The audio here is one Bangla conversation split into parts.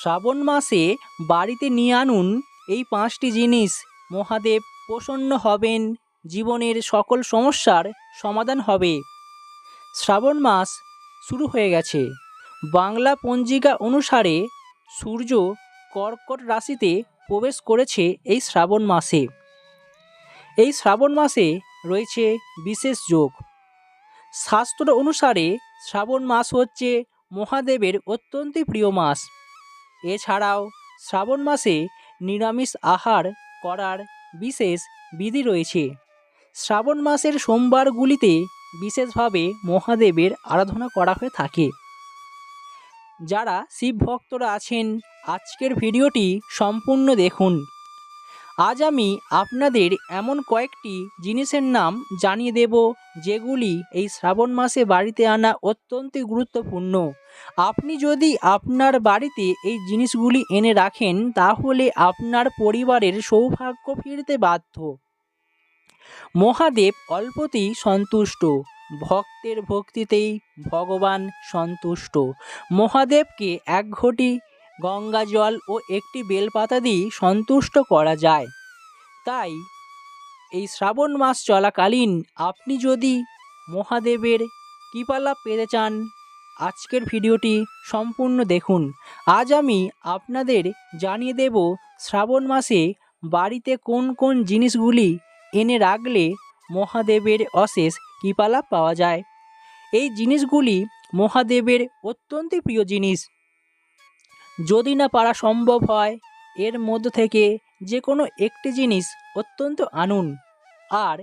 শ্রাবণ মাসে বাড়িতে নিয়ে আনুন এই পাঁচটি জিনিস। মহাদেব প্রসন্ন হবেন, জীবনের সকল সমস্যার সমাধান হবে। শ্রাবণ মাস শুরু হয়ে গেছে। বাংলা পঞ্জিকা অনুসারে সূর্য কর্কট রাশিতে প্রবেশ করেছে এই শ্রাবণ মাসে। এই শ্রাবণ মাসে রয়েছে বিশেষ যোগ। শাস্ত্র অনুসারে শ্রাবণ মাস হচ্ছে মহাদেবের অত্যন্ত প্রিয় মাস। এছাড়াও শ্রাবণ মাসে নিরামিষ আহার করার বিশেষ বিধি রয়েছে। শ্রাবণ মাসের সোমবারগুলিতে বিশেষভাবে মহাদেবের আরাধনা করা হয়ে থাকে। যারা শিব ভক্তরা আছেন, আজকের ভিডিওটি সম্পূর্ণ দেখুন। আজ আমি আপনাদের এমন কয়েকটি জিনিসের নাম জানিয়ে দেব, যেগুলি এই শ্রাবণ মাসে বাড়িতে আনা অত্যন্ত গুরুত্বপূর্ণ। আপনি যদি আপনার বাড়িতে এই জিনিসগুলি এনে রাখেন, তাহলে আপনার পরিবারের সৌভাগ্য ফিরতে বাধ্য। মহাদেব অল্পতেই সন্তুষ্ট। ভক্তের ভক্তিতেই ভগবান সন্তুষ্ট। মহাদেবকে এক ঘটি গঙ্গা জল ও একটি বেলপাতা দিয়ে সন্তুষ্ট করা যায়। তাই এই শ্রাবণ মাস চলাকালীন আপনি যদি মহাদেবের কৃপালাভ পেতে চান, আজকের ভিডিওটি সম্পূর্ণ দেখুন। আজ আমি আপনাদের জানিয়ে দেব শ্রাবণ মাসে বাড়িতে কোন কোন জিনিসগুলি এনে রাখলে মহাদেবের অশেষ কৃপালাভ পাওয়া যায়। এই জিনিসগুলি মহাদেবের অত্যন্ত প্রিয় জিনিস। যদি না পারা সম্ভব হয়, এর মধ্য থেকে যে কোনো একটি জিনিস অত্যন্ত আনুন আর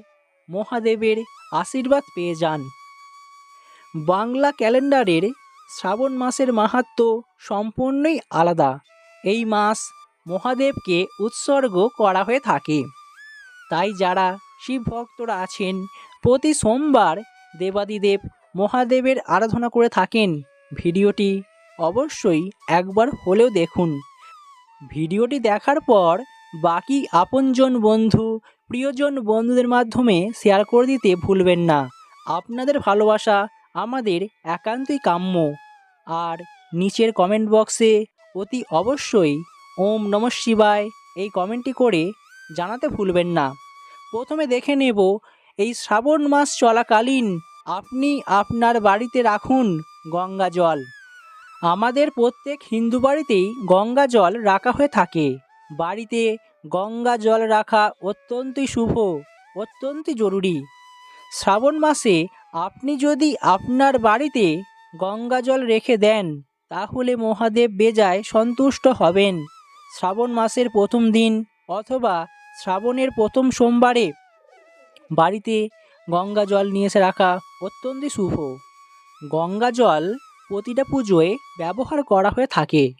মহাদেবের আশীর্বাদ পেয়ে যান। বাংলা ক্যালেন্ডারের শ্রাবণ মাসের মাহাত্ম সম্পূর্ণই আলাদা। এই মাস মহাদেবকে উৎসর্গ করা হয়ে থাকে। তাই যারা শিব ভক্তরা আছেন, প্রতি সোমবার দেবাদিদেব মহাদেবের আরাধনা করে থাকেন। ভিডিওটি অবশ্যই একবার হলেও দেখুন। ভিডিওটি দেখার পর বাকি আপনজন বন্ধু, প্রিয়জন বন্ধুদের মাধ্যমে শেয়ার করে দিতে ভুলবেন না। আপনাদের ভালোবাসা আমাদের একান্তই কাম্য। আর নিচের কমেন্ট বক্সে অতি অবশ্যই ওম নম শিবায় এই কমেন্টটি করে জানাতে ভুলবেন না। প্রথমে দেখে নেব, এই শ্রাবণ মাস চলাকালীন আপনি আপনার বাড়িতে রাখুন গঙ্গা জল। আমাদের প্রত্যেক হিন্দু বাড়িতেই গঙ্গা জল রাখা হয়ে থাকে। বাড়িতে গঙ্গা জল রাখা অত্যন্তই শুভ, অত্যন্তই জরুরি। শ্রাবণ মাসে আপনি যদি আপনার বাড়িতে গঙ্গা জল রেখে দেন, তাহলে মহাদেব বেজায় সন্তুষ্ট হবেন। শ্রাবণ মাসের প্রথম দিন অথবা শ্রাবণের প্রথম সোমবারে বাড়িতে গঙ্গা জল নিয়ে এসে রাখা অত্যন্তই শুভ। গঙ্গা জল প্রতিটা পুজোয় ব্যবহার করা হয়ে থাকে।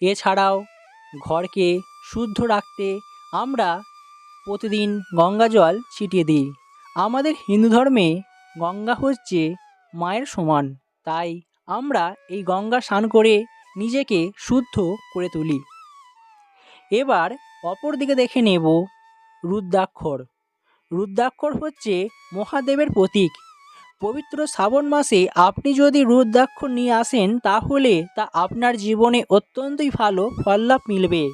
এছাড়াও ঘরকে শুদ্ধ রাখতে আমরা প্রতিদিন গঙ্গা জল ছিটিয়ে দিই। আমাদের হিন্দু ধর্মে গঙ্গা হচ্ছে মায়ের সমান। তাই আমরা এই গঙ্গা স্নান করে নিজেকে শুদ্ধ করে তুলি। এবার অপর দিকে দেখে নেব রুদ্রাক্ষর। রুদ্রাক্ষর হচ্ছে মহাদেবের প্রতীক। পবিত্র শ্রাবণ মাসে আপনি যদি রুদ্রাক্ষর নিয়ে আসেন, তাহলে তা আপনার জীবনে অত্যন্তই ভালো ফললাভ মিলবে।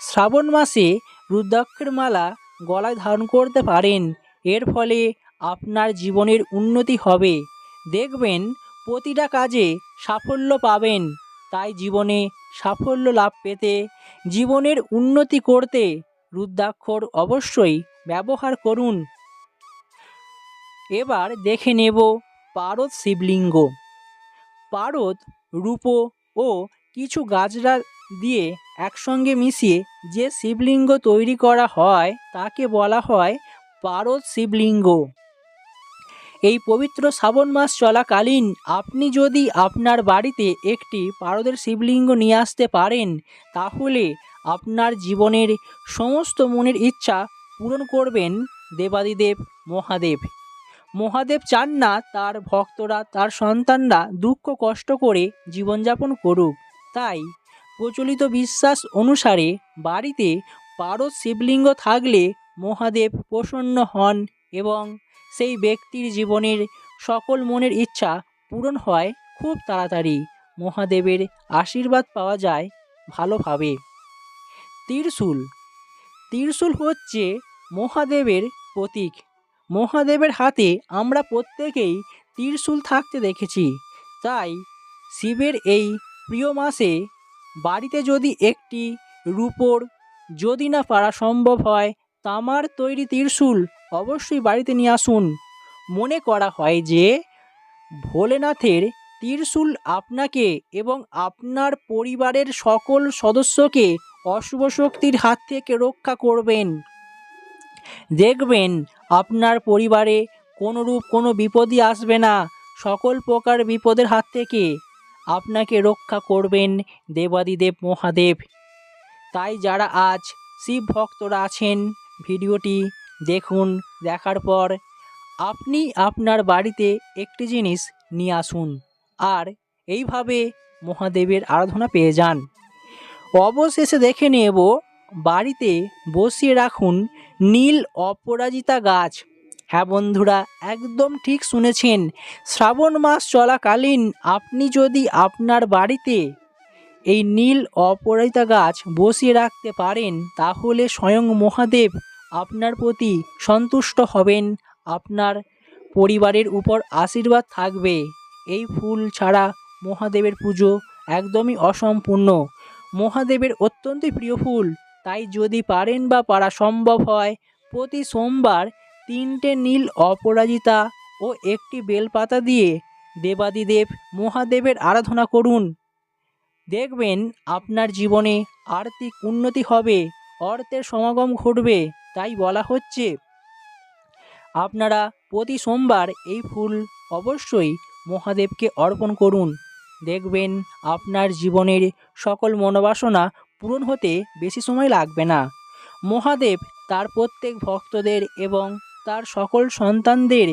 শ্রাবণ মাসে রুদ্রাক্ষের মালা গলায় ধারণ করতে পারেন, এর ফলে আপনার জীবনের উন্নতি হবে। দেখবেন, প্রতিটা কাজে সাফল্য পাবেন, তাই জীবনে সাফল্য লাভ পেতে জীবনের উন্নতি করতে রুদ্রাক্ষর অবশ্যই ব্যবহার করুন। এবার দেখে নেব পারদ শিবলিঙ্গ। পারদ, রূপো ও কিছু গাছরা দিয়ে একসঙ্গে মিশিয়ে যে শিবলিঙ্গ তৈরি করা হয় তাকে বলা হয় পারদ শিবলিঙ্গ। এই পবিত্র শ্রাবণ মাস চলাকালীন আপনি যদি আপনার বাড়িতে একটি পারদের শিবলিঙ্গ নিয়ে আসতে পারেন, তাহলে আপনার জীবনের সমস্ত মনের ইচ্ছা পূরণ করবেন দেবাদিদেব মহাদেব। মহাদেব চান না তার ভক্তরা, তার সন্তানরা দুঃখ কষ্ট করে জীবনযাপন করুক। তাই প্রচলিত বিশ্বাস অনুসারে বাড়িতে পারদ শিবলিঙ্গ থাকলে মহাদেব প্রসন্ন হন এবং সেই ব্যক্তির জীবনের সকল মনের ইচ্ছা পূরণ হয় খুব তাড়াতাড়ি। মহাদেবের আশীর্বাদ পাওয়া যায় ভালোভাবে। ত্রিশূল। ত্রিশূল হচ্ছে মহাদেবের প্রতীক। মহাদেবের হাতে আমরা প্রত্যেকেই ত্রিশূল থাকতে দেখেছি। তাই শিবের এই প্রিয় মাসে বাড়িতে যদি একটি রূপোর যদি না পারা সম্ভব হয়, তামার তৈরি ত্রিশূল অবশ্যই বাড়িতে নিয়ে আসুন। মনে করা হয় যে ভোলেনাথের ত্রিশূল আপনাকে এবং আপনার পরিবারের সকল সদস্যকে অশুভ শক্তির হাত থেকে রক্ষা করবেন। দেখবেন আপনার পরিবারে কোনোরূপ কোনো বিপদই আসবে না। সকল প্রকার বিপদের হাত থেকে আপনাকে রক্ষা করবেন দেবাদিদেব মহাদেব। তাই যারা আজ শিব ভক্তরা আছেন, ভিডিওটি দেখুন, দেখার পর আপনি আপনার বাড়িতে একটি জিনিস নিয়ে আসুন আর এইভাবে মহাদেবের আরাধনা পেয়ে যান। অবশেষে দেখে নেব বাড়িতে বসিয়ে রাখুন নীল অপরাজিতা গাছ। হ্যাঁ বন্ধুরা, একদম ঠিক শুনেছেন। শ্রাবণ মাস চলাকালীন আপনি যদি আপনার বাড়িতে এই নীল অপরাজিতা গাছ বসিয়ে রাখতে পারেন, তাহলে স্বয়ং মহাদেব আপনার প্রতি সন্তুষ্ট হবেন। আপনার পরিবারের উপর আশীর্বাদ থাকবে। এই ফুল ছাড়া মহাদেবের পুজো একদমই অসম্পূর্ণ। মহাদেবের অত্যন্তই প্রিয় ফুল তাই যদি পারেন বা পারা সম্ভব হয়, প্রতি সোমবার তিনটে নীল অপরাজিতা ও একটি বেলপাতা দিয়ে দেবাদিদেব মহাদেবের আরাধনা করুন। দেখবেন আপনার জীবনে আর্থিক উন্নতি হবে, অর্থের সমাগম ঘটবে, তাই বলা হচ্ছে। আপনারা প্রতি সোমবার এই ফুল অবশ্যই মহাদেবকে অর্পণ করুন। দেখবেন আপনার জীবনের সকল মনোবাসনা পূরণ হতে বেশি সময় লাগবে না। মহাদেব তার প্রত্যেক ভক্তদের এবং তার সকল সন্তানদের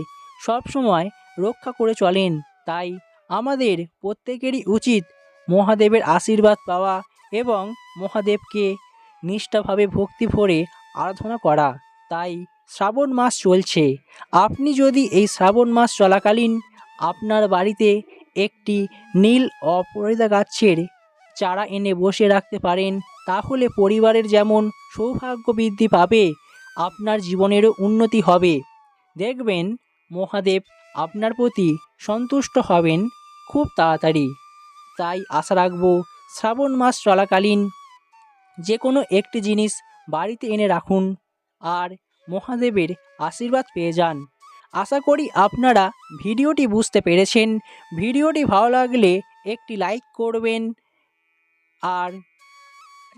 সবসময় রক্ষা করে চলেন। তাই আমাদের প্রত্যেকেরই উচিত মহাদেবের আশীর্বাদ পাওয়া এবং মহাদেবকে নিষ্ঠাভাবে ভক্তি ভরে আরাধনা করা। তাই শ্রাবণ মাস চলছে। আপনি যদি এই শ্রাবণ মাস চলাকালীন আপনার বাড়িতে একটি নীল অপরাজিতা গাছের চারা এনে বসে রাখতে পারেন, তাহলে পরিবারের যেমন সৌভাগ্য বৃদ্ধি পাবে, আপনার জীবনেরও উন্নতি হবে। দেখবেন, মহাদেব আপনার প্রতি সন্তুষ্ট হবেন খুব তাড়াতাড়ি। তাই আশা রাখব, শ্রাবণ মাস চলাকালীন যে কোনো একটি জিনিস বাড়িতে এনে রাখুন, আর মহাদেবের আশীর্বাদ পেয়ে যান। আশা করি আপনারা ভিডিওটি বুঝতে পেরেছেন। ভিডিওটি ভালো লাগলে একটি লাইক করবেন আর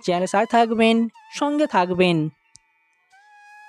চ্যানেল সাথে থাকবেন সঙ্গে থাকবেন।